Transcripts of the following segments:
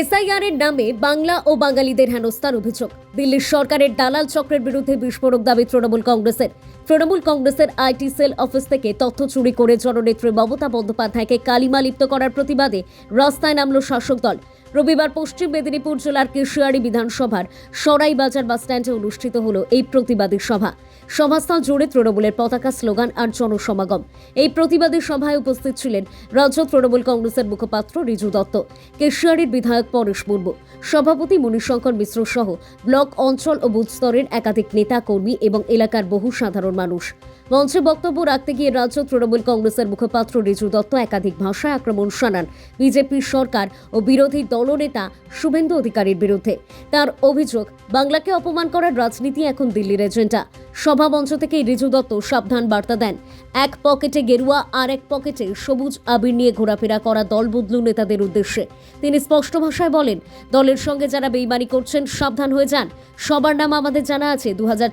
SIR এর নামে বাংলা ও বাঙালিদের হেনস্থার অভিযোগ। দিল্লির সরকারের দালাল চক্রের বিরুদ্ধে বিস্ফোরক দাবি তৃণমূল কংগ্রেসের। তৃণমূল কংগ্রেসের আইটি সেল অফিস থেকে তথ্য চুরি করে জননেত্রী মমতা বন্দ্যোপাধ্যায়কে কালিমা লিপ্ত করার প্রতিবাদে রাস্তায় নামল শাসক দল। রবিবার পশ্চিম মেদিনীপুর জেলার কেশিয়ারি বিধানসভার সরাই বাজার বাসস্ট্যান্ডে অনুষ্ঠিত হল এই প্রতিবাদী সভা। সভাস্থল জুড়ে তৃণমূলের পতাকা স্লোগান আর জনসমাগম। এই প্রতিবাদী সভায় উপস্থিত ছিলেন রাজ্য তৃণমূল কংগ্রেসের মুখপাত্র রিজু দত্ত, কেশিয়ারির বিধায়ক পরেশ মুর্মু, সভাপতি মণিশঙ্কর মিশ্র সহ ব্লক অঞ্চল ও বুথ স্তরের একাধিক নেতা, কর্মী এবং এলাকার বহু সাধারণ মানুষ। মঞ্চে বক্তব্য রাখতে গিয়ে রাজ্য তৃণমূল কংগ্রেসের মুখপাত্র রিজু দত্ত একাধিক ভাষায় আক্রমণ শানান। বিজেপির সরকার ও বিরোধী দলনেতা শুভেন্দু অধিকারীর বিরুদ্ধে। তার অভিযোগ, বাংলাকে অপমান করার রাজনীতি এখন দিল্লির এজেন্ডা। সভা মঞ্চ থেকে রিজু দত্ত সাবধান বার্তা দেন। এক পকেটে গেরুয়া আর এক পকেটে সবুজ আবির নিয়ে ঘোরাফেরা করা দল বদলু নেতাদের উদ্দেশ্যে। তিনি স্পষ্ট ভাষায় বলেন, দলের সঙ্গে যারা বেইমানি করছেন, সাবধান হয়ে যান। সবার নাম আমাদের জানা আছে। দু হাজার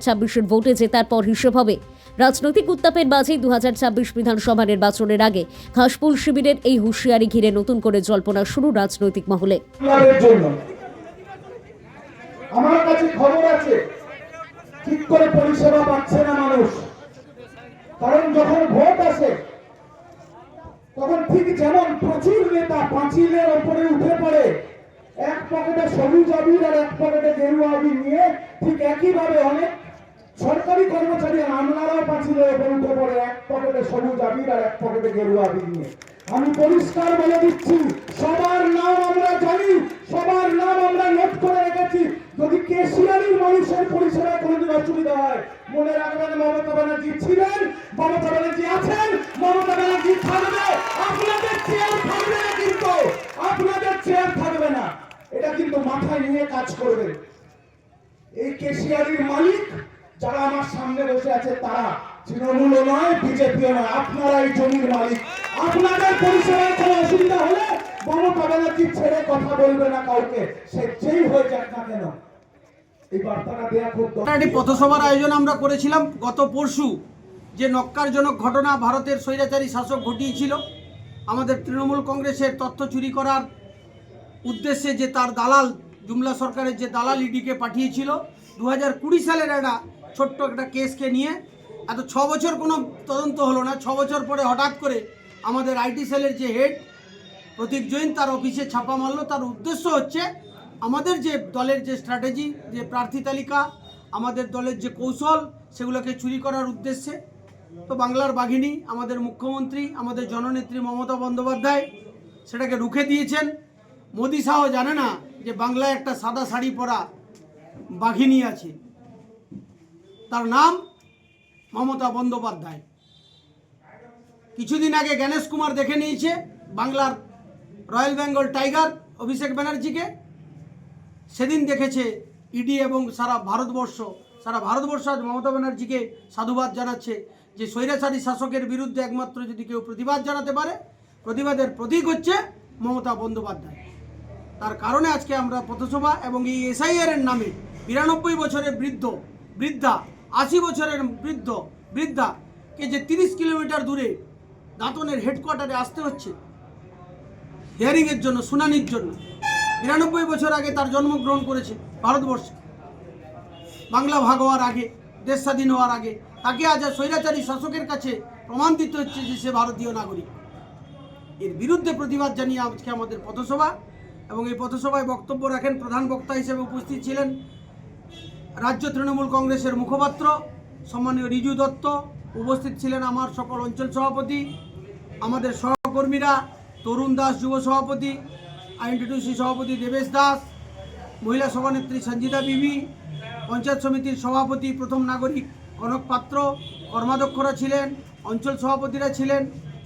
ভোটে জেতার পর হিসেব হবে। রাজনৈতিক উত্তাপের মাঝেই দু হাজার ছাব্বিশ বিধানসভা নির্বাচনের আগে ঘাসফুল শিবিরের এই হুঁশিয়ারি ঘিরে নতুন করে জল্পনা শুরু রাজনৈতিক মহলে। আমার কাছে খবর আছে, ঠিক করে পরিষেবা পাচ্ছে না মানুষ। কারণ যখন ভোট আসে, তখন ঠিক যেমন প্রচুর নেতা পাঁচিলের ওপরে উঠে পড়ে, এক পকেটে সবুজ আবির আর এক পকেটে গেরুয়া আবির নিয়ে ঠিক একইভাবে অনেক সরকারি কর্মচারী আমলারাও পাঁচিলের ওপরে উঠে পড়ে এক পকেটে সবুজ আবির আর এক পকেটে গেরুয়া আবির নিয়ে। আমি পরিষ্কার বলে দিচ্ছি, সবার নাম আমরা জানি, সবার নাম আমরা নোট করে রেখেছি। যদি কেশিয়ারির মানুষের পরিষেবায় কোনোদিন অসুবিধা হয়, মনে রাখবেন মমতা ব্যানার্জি ছিলেন, মমতা ব্যানার্জি আছেন, মমতা ব্যানার্জি থাকবে, আপনাদের চেয়ার থাকবে না কিন্তু, আপনাদের চেয়ার থাকবে না। এটা কিন্তু মাথায় নিয়ে কাজ করবে এই কেশিয়ারির মালিক যারা আমার সামনে বসে আছে তারা তৃণমূল নয় বিজেপিও নয় আপনারা এই জমির মালিক। আপনাদের পরিষেবায় কোনো অসুবিধা হলে মমতা ব্যানার্জি ছেড়ে কথা বলবে না কাউকে। সে যেই হয়ে যাক না কেন। একটি পথসভার আয়োজন আমরা করেছিলাম গত পরশু। যে নক্কারজনক ঘটনা ভারতের স্বৈরাচারী শাসক ঘটিয়েছিল, আমাদের তৃণমূল কংগ্রেসের তথ্য চুরি করার উদ্দেশ্যে যে তার দালাল জুমলা সরকারের যে দালাল ইডিকে পাঠিয়েছিল দু হাজার কুড়ি সালের একটা ছোট্ট একটা কেসকে নিয়ে, এত ছ বছর কোনো তদন্ত হলো না, ছ বছর পরে হঠাৎ করে আমাদের আইটি সেলের যে হেড প্রতীক জৈন তার অফিসে ছাপা মারলো। তার উদ্দেশ্য হচ্ছে আমাদের যে দলের যে স্ট্র্যাটেজি, যে প্রার্থী তালিকা, আমাদের দলের যে কৌশল, সেগুলোকে চুরি করার উদ্দেশ্যে। তো বাংলার বাঘিনী, আমাদের মুখ্যমন্ত্রী, আমাদের জননেত্রী মমতা বন্দ্যোপাধ্যায় সেটাকে রুখে দিয়েছেন। মোদি শাহ জানে না যে বাংলায় একটা সাদা শাড়ি পরা বাঘিনী আছে। তার নাম মমতা বন্দ্যোপাধ্যায়। কিছুদিন আগে গণেশ কুমার দেখে নিয়েছে বাংলার রয়্যাল বেঙ্গল টাইগার অভিষেক ব্যানার্জিকে। সেদিন দেখেছে ইডি এবং সারা ভারতবর্ষ সারা ভারতবর্ষ আজ মমতা ব্যানার্জিকে সাধুবাদ জানাচ্ছে যে স্বৈরাচারী শাসকের বিরুদ্ধে একমাত্র যদি কেউ প্রতিবাদ জানাতে পারে, প্রতিবাদের প্রতীক হচ্ছে মমতা বন্দ্যোপাধ্যায়। তার কারণে আজকে আমরা পথসভা এবং এই এসআইআর এর নামে বিরানব্বই বছরের বৃদ্ধ, বৃদ্ধা, আশি বছরের বৃদ্ধ বৃদ্ধা কে যে তিরিশ কিলোমিটার দূরে দাঁতনের হেডকোয়ার্টারে আসতে হচ্ছে হিয়ারিংয়ের জন্য, শুনানির জন্য। নিরানব্বই বছর আগে তার জন্মগ্রহণ করেছে ভারতবর্ষে। বাংলা ভাগ হওয়ার আগে, দেশ স্বাধীন হওয়ার আগে, তাকে আজ স্বৈরাচারী শাসকের কাছে প্রমাণ দিতে হচ্ছে যে সে ভারতীয় নাগরিক। এর বিরুদ্ধে প্রতিবাদ জানিয়ে আজকে আমাদের পথসভা। এবং এই পথসভায় বক্তব্য রাখেন প্রধান বক্তা হিসেবে উপস্থিত ছিলেন রাজ্য তৃণমূল কংগ্রেসের মুখপাত্র সম্মানীয় রিজু দত্ত। উপস্থিত ছিলেন আমার সকল অঞ্চল সভাপতি, আমাদের সহকর্মীরা, তরুণ দাস যুব সভাপতি আইনটিটিউসি সভাপতি দেবেশ দাস, মহিলা সভানেত্রী সঞ্জিতা বিবি, পঞ্চায়েত সমিতির সভাপতি প্রথম নাগরিক কনক পাত্র, কর্মাধ্যক্ষরা ছিলেন, অঞ্চল সভাপতিরা ছিলেন।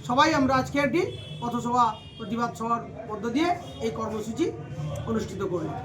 সবাই আমরা আজকে একটি পথসভা প্রতিবাদ সভার মধ্য দিয়ে এই কর্মসূচি অনুষ্ঠিত করলাম